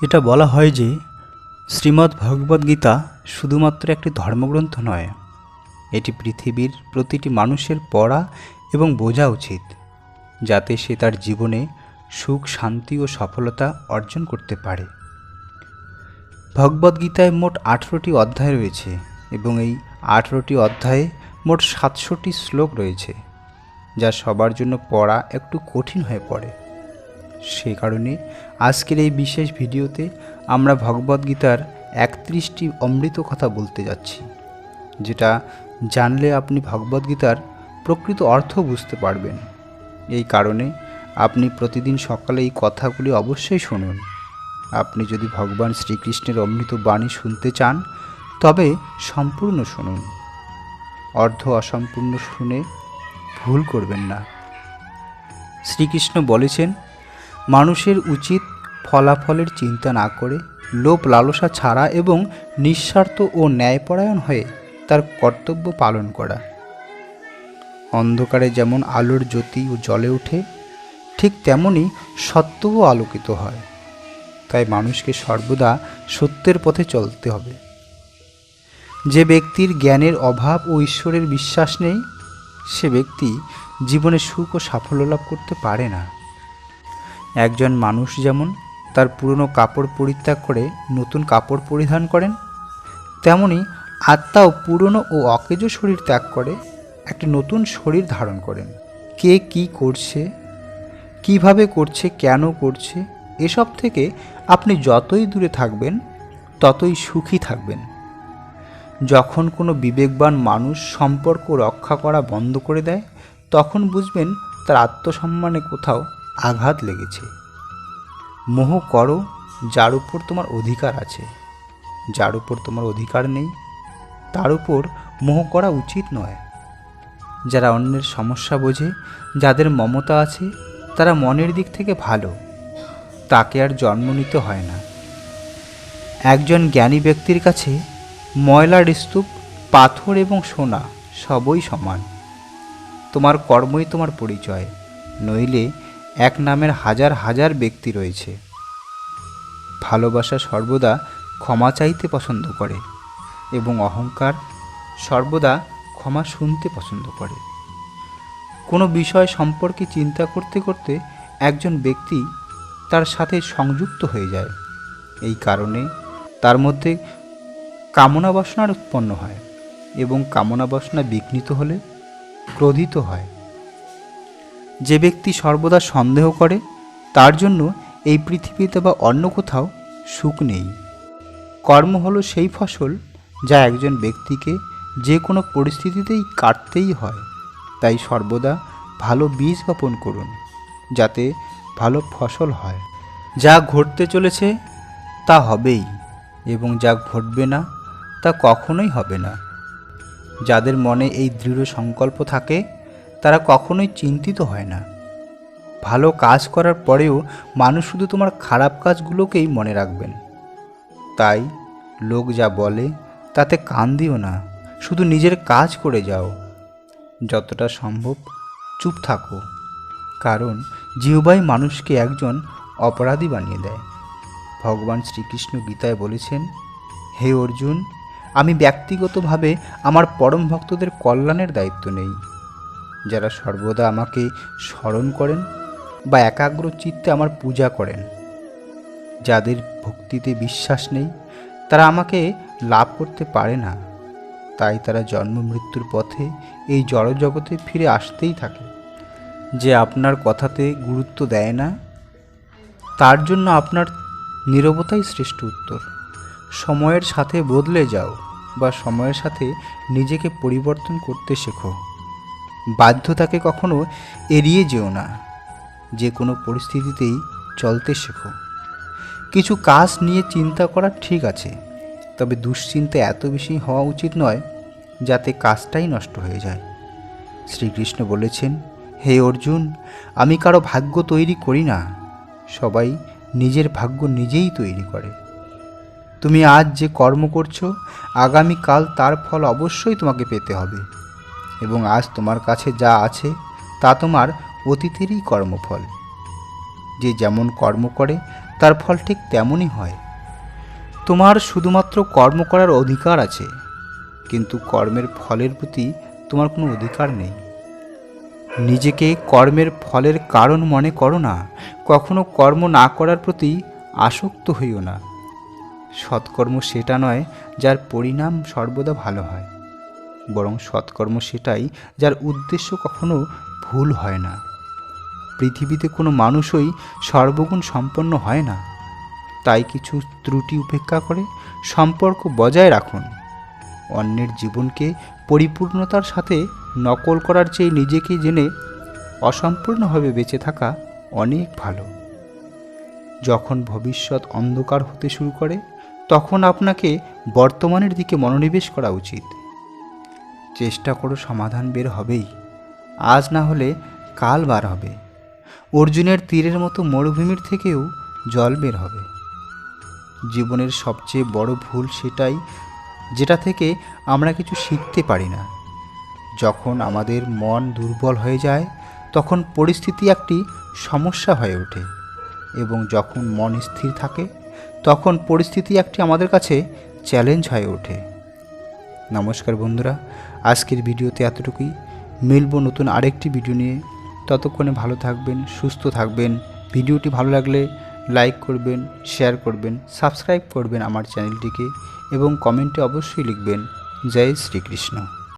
এটা বলা হয় যে শ্রীমদ্ ভগবদ্গীতা শুধুমাত্র একটি ধর্মগ্রন্থ নয়, এটি পৃথিবীর প্রতিটি মানুষের পড়া এবং বোঝা উচিত, যাতে সে তার জীবনে সুখ, শান্তি ও সফলতা অর্জন করতে পারে। ভগবদ্গীতায় মোট আঠেরোটি অধ্যায় রয়েছে এবং এই আঠেরোটি অধ্যায়ে মোট সাতশোটি শ্লোক রয়েছে, যা সবার জন্য পড়া একটু কঠিন হয়ে পড়ে। সে কারণে আজকের এই বিশেষ ভিডিওতে আমরা ভগবদ্গীতার একত্রিশটি অমৃত কথা বলতে যাচ্ছি, যেটা জানলে আপনি ভগবদ্গীতার প্রকৃত অর্থ বুঝতে পারবেন। এই কারণে আপনি প্রতিদিন সকালে এই কথাগুলি অবশ্যই শুনুন। আপনি যদি ভগবান শ্রীকৃষ্ণের অমৃত বাণী শুনতে চান, তবে সম্পূর্ণ শুনুন। অর্ধ অসম্পূর্ণ শুনে ভুল করবেন না। শ্রীকৃষ্ণ বলেছেন মানুষের উচিত ফলাফলের চিন্তা না করে, লোভ লালসা ছাড়া এবং নিঃস্বার্থ ও ন্যায়পরায়ণ হয়ে তার কর্তব্য পালন করা। অন্ধকারে যেমন আলোর জ্যোতি ও জ্বলে ওঠে, ঠিক তেমনই সত্যও আলোকিত হয়। তাই মানুষকে সর্বদা সত্যের পথে চলতে হবে। যে ব্যক্তির জ্ঞানের অভাব ও ঈশ্বরের বিশ্বাস নেই, সে ব্যক্তি জীবনে সুখ ও সাফল্য লাভ করতে পারে না। একজন মানুষ যেমন তার পুরনো কাপড় পরিত্যাগ করে নতুন কাপড় পরিধান করেন, তেমনি আত্মাও পুরনো ও অকেজ শরীর ত্যাগ করে একটি নতুন শরীর ধারণ করেন। কে কি করছে? কীভাবে করছে? কেন করছে? এসব থেকে আপনি যতই দূরে থাকবেন, ততই সুখী থাকবেন। যখন কোনো বিবেকবান মানুষ সম্পর্ক রক্ষা করা বন্ধ করে দেয়, তখন বুঝবেন তার আত্মসম্মানে কোথাও আঘাত লেগেছে। মোহ করো, যার উপর তোমার অধিকার আছে। যার উপর তোমার অধিকার নেই, তার উপর মোহ করা উচিত নয়। যারা অন্যের সমস্যা বোঝে, যাদের মমতা আছে, তারা মনের দিক থেকে ভালো। তাকে আর জন্ম নিতে হয় না। একজন জ্ঞানী ব্যক্তির কাছে ময়লার স্তূপ পাথর এবং সোনা সবই সমান। তোমার কর্মই তোমার পরিচয়, নইলে এক নামের হাজার হাজার ব্যক্তি রয়েছে। ভালোবাসা সর্বদা ক্ষমা চাইতে পছন্দ করে এবং অহংকার সর্বদা ক্ষমা শুনতে পছন্দ করে। কোনো বিষয় সম্পর্কে চিন্তা করতে করতে একজন ব্যক্তি তার সাথে সংযুক্ত হয়ে যায়। এই কারণে তার মধ্যে কামনা বাসনার উৎপন্ন হয় এবং কামনা বাসনা বিঘ্নিত হলে ক্রোধিত হয়। যে ব্যক্তি সর্বদা সন্দেহ করে, তার জন্য এই পৃথিবীতে বা অন্য কোথাও সুখ নেই। কর্ম হলো সেই ফসল যা একজন ব্যক্তিকে যে কোনো পরিস্থিতিতেই কাটতেই হয়। তাই সর্বদা ভালো বীজ বপন করুন, যাতে ভালো ফসল হয়। যা ঘটতে চলেছে তা হবেই, এবং যা ঘটবে না তা কখনোই হবে না। যাদের মনে এই দৃঢ় সংকল্প থাকে তারা কখনোই চিন্তিত হয় না। ভালো কাজ করার পরেও মানুষ শুধু তোমার খারাপ কাজগুলোকেই মনে রাখবেন। তাই লোক যা বলে, তাতে কান দিও না, শুধু নিজের কাজ করে যাও। যতটা সম্ভব চুপ থাকো, কারণ জিহবাই মানুষকে একজন অপরাধী বানিয়ে দেয়। ভগবান শ্রীকৃষ্ণ গীতায় বলেছেন, হে অর্জুন, আমি ব্যক্তিগতভাবে আমার পরম ভক্তদের কল্যাণের দায়িত্ব নেই। যারা সর্বদা আমাকে স্মরণ করেন বা একাগ্র চিত্তে আমার পূজা করেন, যাদের ভক্তিতে বিশ্বাস নেই, তারা আমাকে লাভ করতে পারে না। তাই তারা জন্ম মৃত্যুর পথে এই জড়জগতে ফিরে আসতেই থাকে, যে আপনার কথাতে গুরুত্ব দেয় না। তার জন্য আপনার নীরবতাই শ্রেষ্ঠ উত্তর। সময়ের সাথে বদলে যাও বা সময়ের সাথে নিজেকে পরিবর্তন করতে শেখো। বাধ্যতাকে কখনো এড়িয়ে যেও না। যে কোনো পরিস্থিতিতেই চলতে শেখো। কিছু কাজ নিয়ে চিন্তা করা ঠিক আছে, তবে দুশ্চিন্তা এত বেশি হওয়া উচিত নয় যাতে কাজটাই নষ্ট হয়ে যায়। শ্রীকৃষ্ণ বলেছেন, হে অর্জুন, আমি কারও ভাগ্য তৈরি করি না, সবাই নিজের ভাগ্য নিজেই তৈরি করে। তুমি আজ যে কর্ম করছ, আগামীকাল তার ফল অবশ্যই তোমাকে পেতে হবে। এবং আজ তোমার কাছে যা আছে, তা তোমার অতীতেরই কর্মফল। যে যেমন কর্ম করে, তার ফল ঠিক তেমনই হয়। তোমার শুধুমাত্র কর্ম করার অধিকার আছে, কিন্তু কর্মের ফলের প্রতি তোমার কোনো অধিকার নেই। নিজেকে কর্মের ফলের কারণ মনে করো না, কখনো কর্ম না করার প্রতি আসক্ত হইও না। সৎকর্ম সেটা নয়, যার পরিণাম সর্বদা ভালো হয়। বরং সৎকর্ম সেটাই যার উদ্দেশ্য কখনো ভুল হয় না। পৃথিবীতে কোনো মানুষই সর্বগুণ সম্পন্ন হয় না। তাই কিছু ত্রুটি উপেক্ষা করে সম্পর্ক বজায় রাখুন। অন্যের জীবনকে পরিপূর্ণতার সাথে নকল করার চেয়ে নিজেকে জেনে অসম্পূর্ণভাবে বেঁচে থাকা অনেক ভালো। যখন ভবিষ্যৎ অন্ধকার হতে শুরু করে, তখন আপনাকে বর্তমানের দিকে মনোনিবেশ করা উচিত। চেষ্টা করো, সমাধান বের হবেই। আজ না হলে কাল বার হবে। অর্জুনের তীরের মতো মরুভূমির থেকেও জল বের হবে। জীবনের সবচেয়ে বড় ভুল সেটাই, যেটা থেকে আমরা কিছু শিখতে পারি না। যখন আমাদের মন দুর্বল হয়ে যায়, তখন পরিস্থিতি একটি সমস্যা হয়ে ওঠে এবং যখন মন স্থির থাকে, তখন পরিস্থিতি একটি আমাদের কাছে চ্যালেঞ্জ হয়ে ওঠে। নমস্কার বন্ধুরা, আজকের ভিডিওতে এতটুকুই। মিলব নতুন আরেকটি ভিডিও নিয়ে। ততক্ষণে ভালো থাকবেন, সুস্থ থাকবেন। ভিডিওটি ভালো লাগলে লাইক করবেন, শেয়ার করবেন, সাবস্ক্রাইব করবেন আমার চ্যানেলটিকে এবং কমেন্টে অবশ্যই লিখবেন। জয় শ্রীকৃষ্ণ।